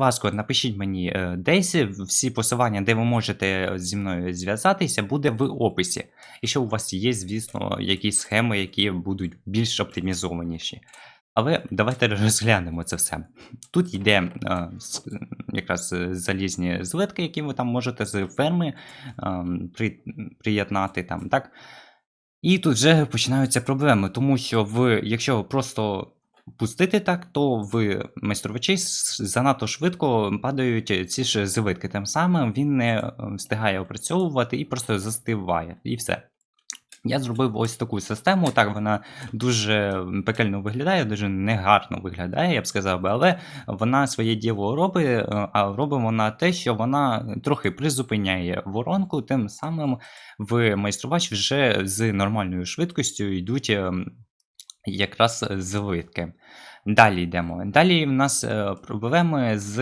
ласка, напишіть мені е, десь всі посилання, де ви можете зі мною зв'язатися, буде в описі. Якщо у вас є, звісно, якісь схеми, які будуть більш оптимізованіші. Але давайте розглянемо це все. Тут йде е, якраз е, залізні злитки, які ви там можете з ферми е, при, приєднати там, так? І тут вже починаються проблеми, тому що ви, якщо просто пустити так, то в майструвачі занадто швидко падають ці ж злитки. Тим самим він не е, встигає опрацьовувати і просто застиває, і все. Я зробив ось таку систему. Так, вона дуже пекельно виглядає, дуже негарно виглядає, я б сказав би, але вона своє діло робить, е, а робить вона те, що вона трохи призупиняє воронку, тим самим в майструвач вже з нормальною швидкістю йдуть якраз звитки. Далі йдемо. Далі в нас е, проблеми з